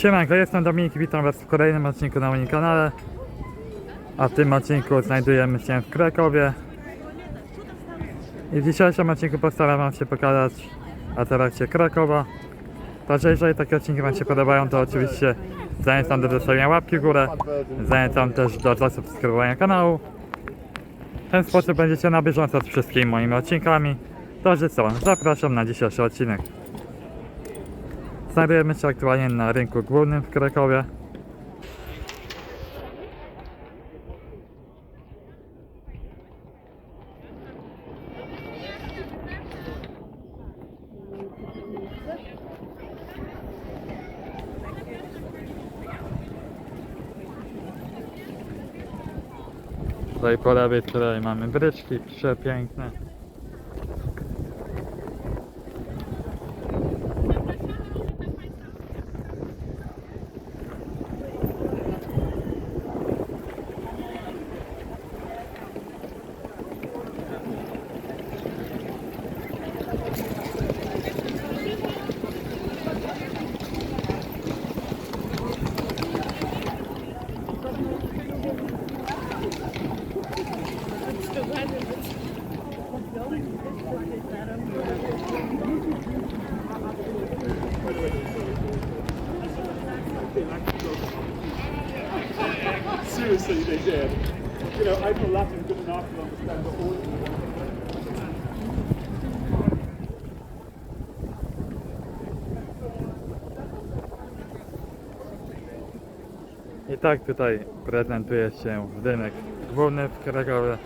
Siemanko, jestem Dominik witam Was w kolejnym odcinku na moim kanale. A w tym odcinku znajdujemy się w Krakowie. I w dzisiejszym odcinku postaram Wam się pokazać atrakcje Krakowa. Także jeżeli takie odcinki Wam się podobają, to oczywiście zachęcam do zostawienia łapki w górę. Zachęcam też do zasubskrybowania kanału. W ten sposób będziecie na bieżąco z wszystkimi moimi odcinkami. Także co, zapraszam na dzisiejszy odcinek. Znajdujemy się aktualnie na rynku głównym w Krakowie. Tutaj po lewej stronie mamy bryczki przepiękne. Tak tutaj prezentuje się rynek główny w Krakowie.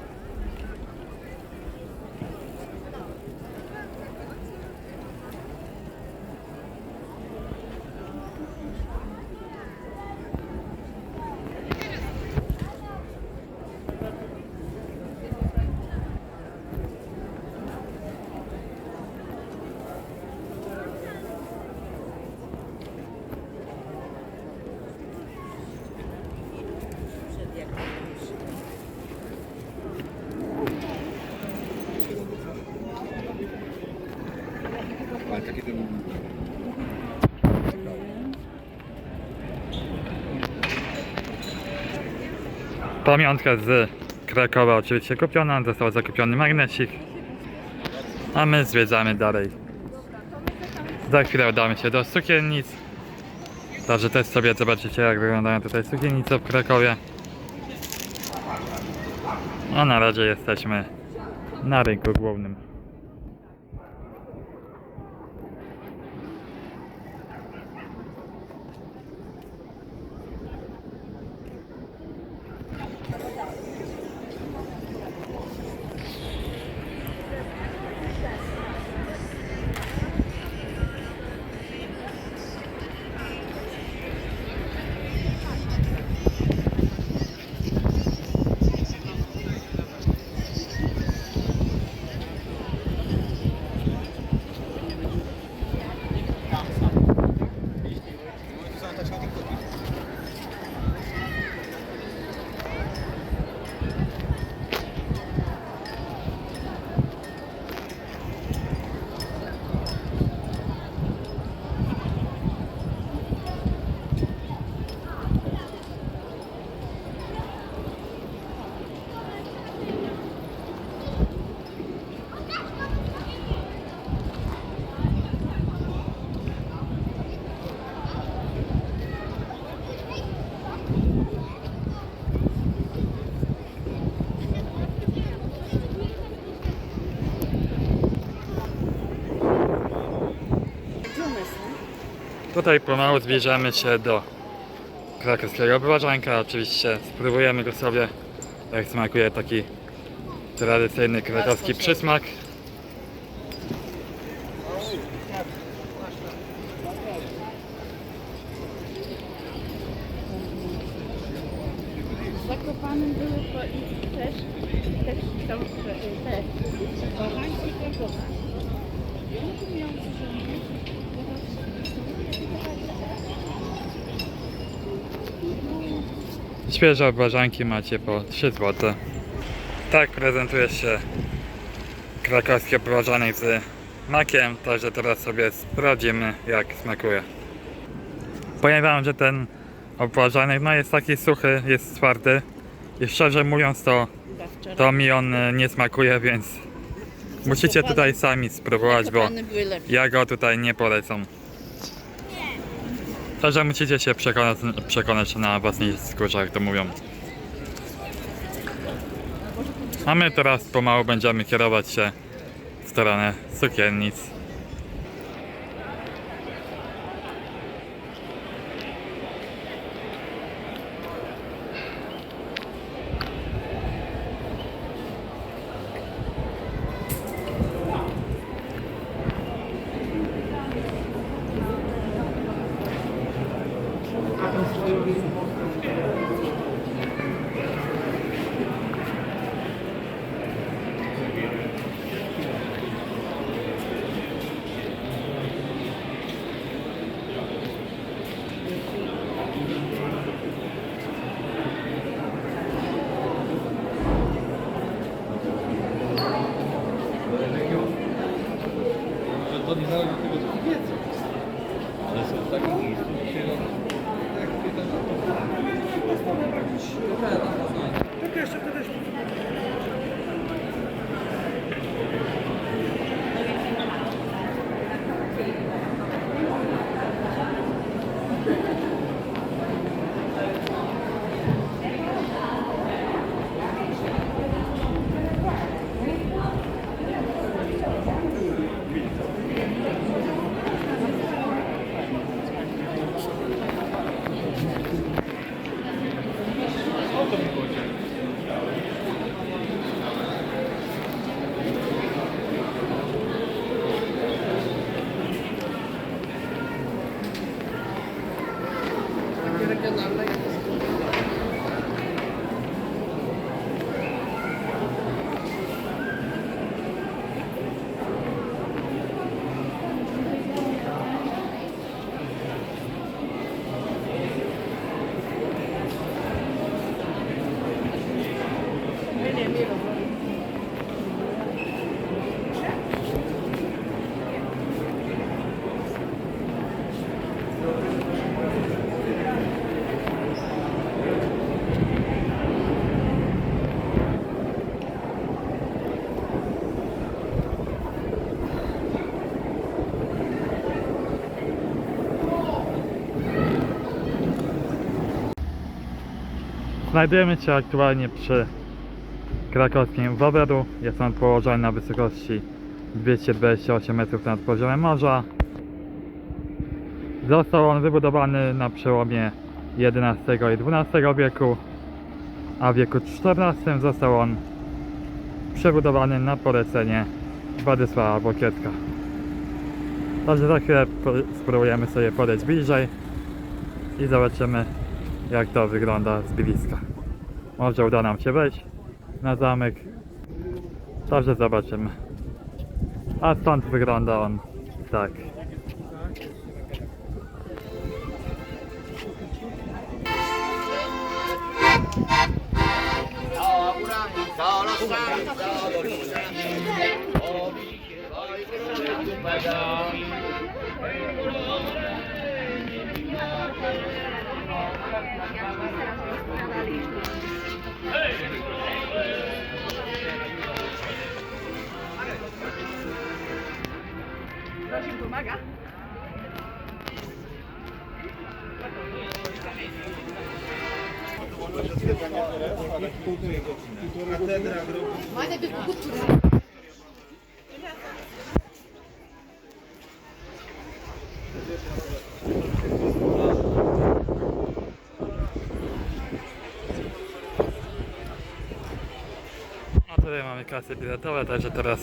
Ale takie ten... Pamiątka z Krakowa oczywiście kupiona, został zakupiony magnesik. A my zwiedzamy dalej. Za chwilę udamy się do sukiennic. Także też sobie zobaczycie jak wyglądają tutaj sukiennice w Krakowie. A na razie jesteśmy na rynku głównym. Tutaj pomału zbliżamy się do krakowskiego brożanka. Oczywiście spróbujemy go sobie, jak smakuje taki tradycyjny krakowski przysmak. Zakopanym były też, też są te Świeże obwarzanki macie po 3 zł. Tak prezentuje się krakowski obwarzanek z makiem, także teraz sobie sprawdzimy jak smakuje. Powiem wam, że ten obważanek no jest taki suchy, jest twardy i szczerze mówiąc to, to mi on e, nie smakuje, więc musicie tutaj sami spróbować, bo ja go tutaj nie polecam. Także musicie się przekonać, przekonać na własnej skórze, jak to mówią. A my teraz pomału będziemy kierować się w stronę cukiernic. Znajdujemy się aktualnie przy krakowskim Wawelu. Jest on położony na wysokości 228 metrów nad poziomem morza. Został on wybudowany na przełomie XI i XII wieku, a w wieku XIV został on przebudowany na polecenie Władysława Bokietka. Także za chwilę spróbujemy sobie podejść bliżej i zobaczymy jak to wygląda z bliska. Może uda nam się wejść na zamek. Także zobaczymy. A stąd wygląda on tak. No tutaj mamy kasy biletowe, także teraz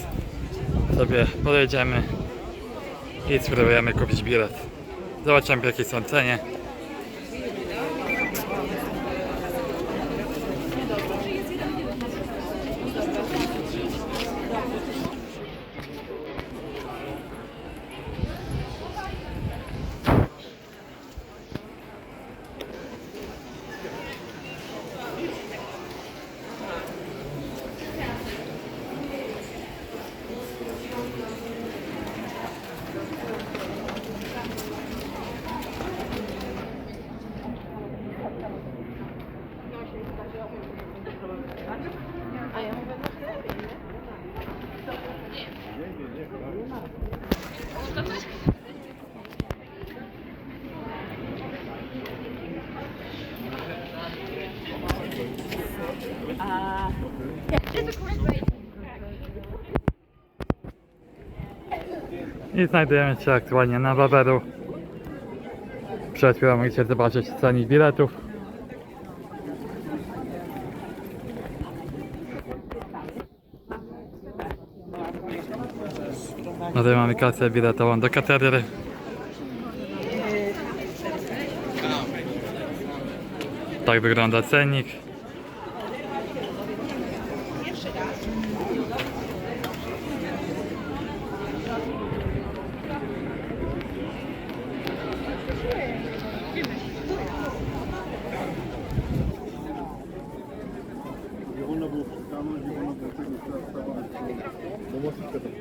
sobie pojedziemy i spróbujemy kupić bilet. Zobaczymy jakie są cenie. I znajdujemy się aktualnie na Waweru. Przed chwilą mogliście zobaczyć cennik biletów. No tutaj mamy kasę biletową do katedry. Tak wygląda cennik. Nie wolno było przystanąć, nie wolno było czegoś zastawać. Bo mocniczkę to wypada.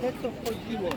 To co wchodziło.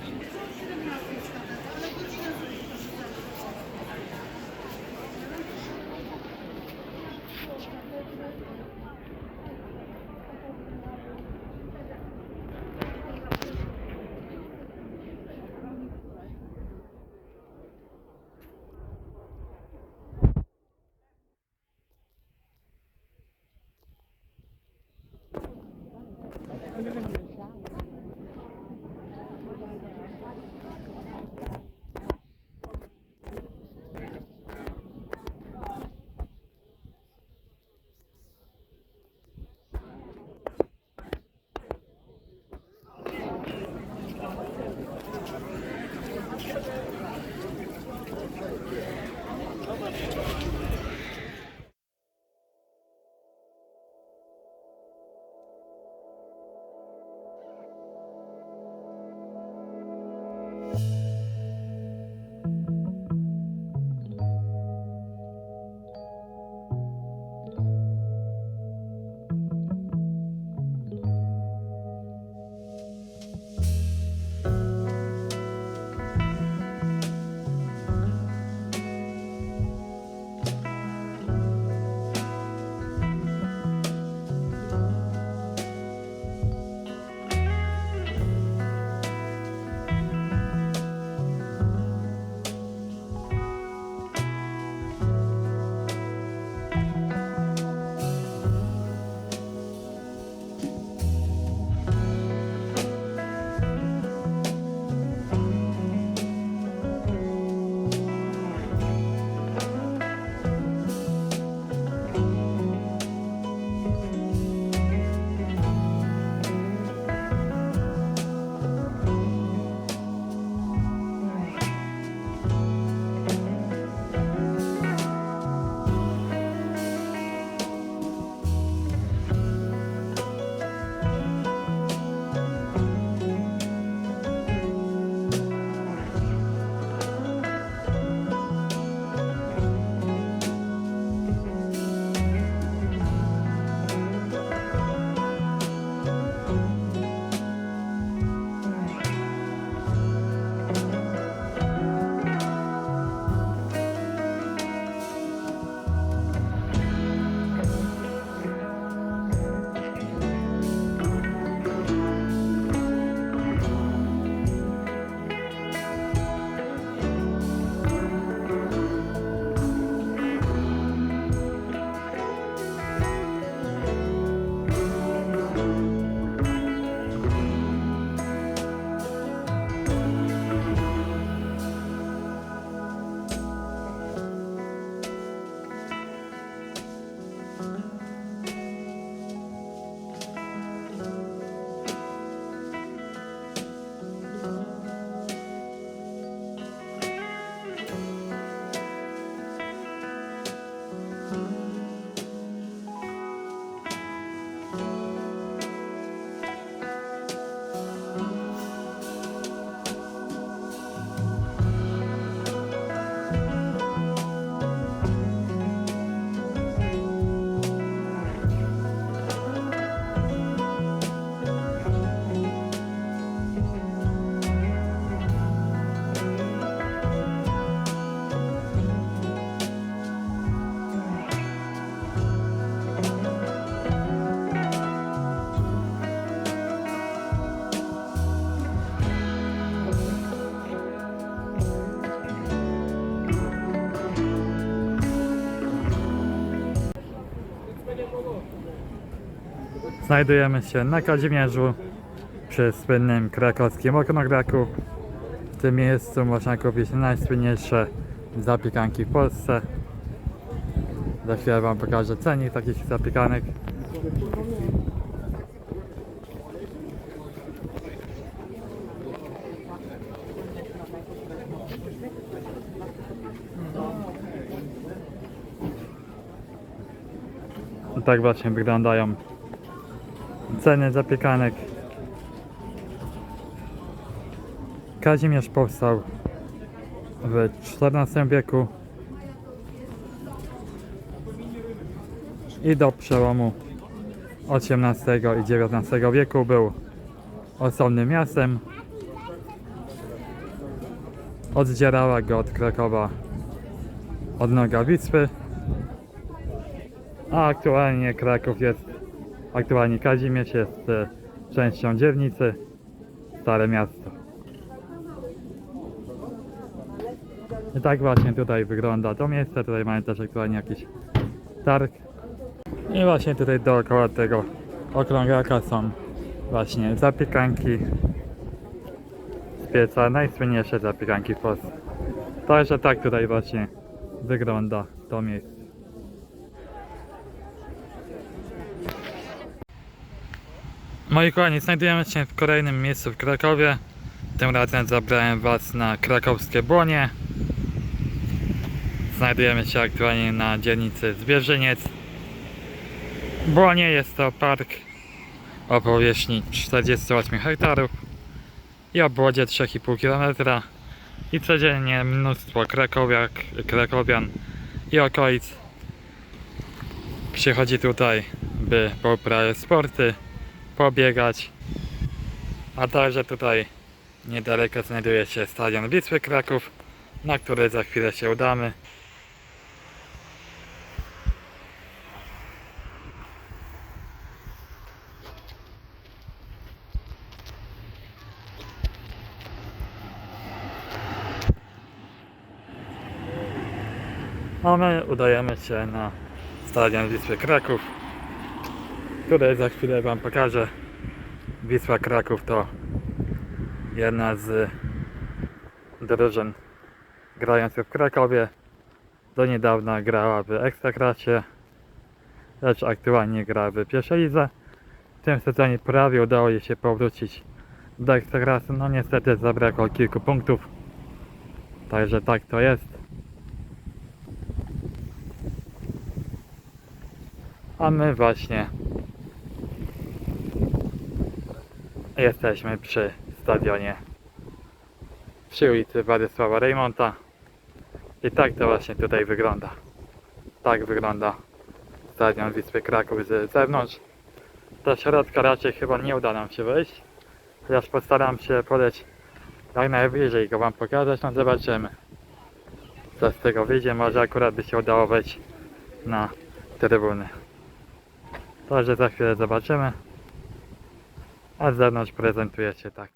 Znajdujemy się na Kazimierzu przy słynnym krakowskim oknograku. W tym miejscu można kupić najsłynniejsze zapiekanki w Polsce. Za chwilę Wam pokażę cenik takich zapiekanek. Tak właśnie wyglądają ceny zapiekanek. Kazimierz powstał w XIV wieku i do przełomu XVIII i XIX wieku był osobnym miastem. Oddzierała go od Krakowa odnoga Wisły, a aktualnie Kraków jest, aktualnie Kazimierz jest e, częścią dzielnicy Stare Miasto. I tak właśnie tutaj wygląda to miejsce. Tutaj mamy też aktualnie jakiś targ. I właśnie tutaj dookoła tego okrągaka są właśnie zapiekanki z pieca, najsłynniejsze zapiekanki w Polsce. Także tak tutaj właśnie wygląda to miejsce. Moi kochani, znajdujemy się w kolejnym miejscu w Krakowie. Tym razem zabrałem Was na krakowskie błonie. Znajdujemy się aktualnie na dzielnicy Zwierzyniec. Błonie jest to park o powierzchni 48 hektarów i obwodzie 3,5 km i codziennie mnóstwo krakowiak, krakowian i okolic przychodzi tutaj, by poprawiać sporty, pobiegać, a także tutaj niedaleko znajduje się stadion Wisły Kraków, na który za chwilę się udamy. A my udajemy się na stadion Wisły Kraków, który za chwilę Wam pokażę. Wisła Kraków to jedna z drużyn grających w Krakowie. Do niedawna grała w Ekstraklasie, lecz aktualnie gra w pierwszej lidze. W tym sezonie prawie udało jej się powrócić do Ekstraklasy. No niestety zabrakło kilku punktów. Także tak to jest. A my właśnie jesteśmy przy stadionie przy ulicy Władysława Rejmonta i tak to właśnie tutaj wygląda. Tak wygląda stadion Wisły Kraków z zewnątrz. Do środka raczej chyba nie uda nam się wejść, chociaż postaram się podejść jak najbliżej go wam pokazać, no zobaczymy co z tego wyjdzie, może akurat by się udało wejść na trybuny. Także za chwilę zobaczymy. A zewnątrz prezentuje się tak.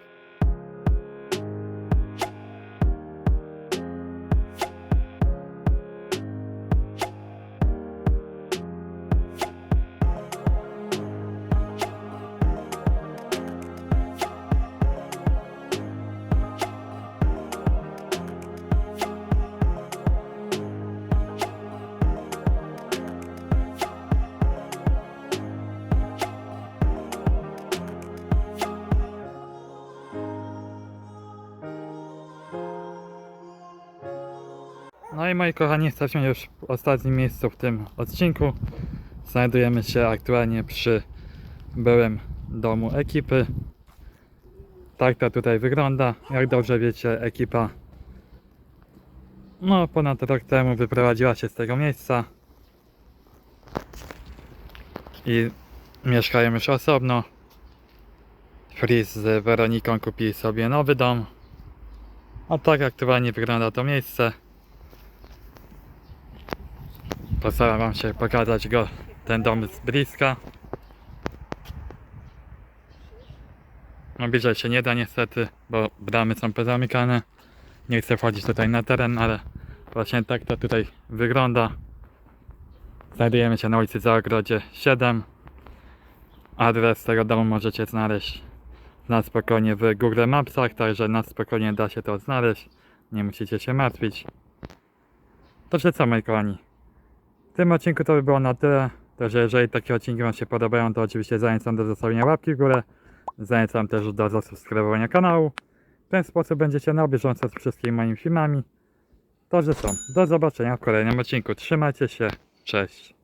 Moi kochani, jesteśmy już w ostatnim miejscu w tym odcinku. Znajdujemy się aktualnie przy byłym domu ekipy. Tak to tutaj wygląda. Jak dobrze wiecie, ekipa no ponad rok temu wyprowadziła się z tego miejsca i mieszkają już osobno. Fris z Weroniką kupili sobie nowy dom. A tak aktualnie wygląda to miejsce. Postaram wam się pokazać go, ten dom z bliska. No bliżej się nie da niestety, bo bramy są pozamykane. Nie chcę wchodzić tutaj na teren, ale właśnie tak to tutaj wygląda. Znajdujemy się na ulicy Zaogrodzie 7. Adres tego domu możecie znaleźć na spokojnie w Google Mapsach, także na spokojnie da się to znaleźć. Nie musicie się martwić. Także co moi kochani. W tym odcinku to by było na tyle. Także jeżeli takie odcinki Wam się podobają, to oczywiście zachęcam do zostawienia łapki w górę. Zachęcam też do zasubskrybowania kanału. W ten sposób będziecie na bieżąco z wszystkimi moimi filmami. Także co, do zobaczenia w kolejnym odcinku. Trzymajcie się, cześć.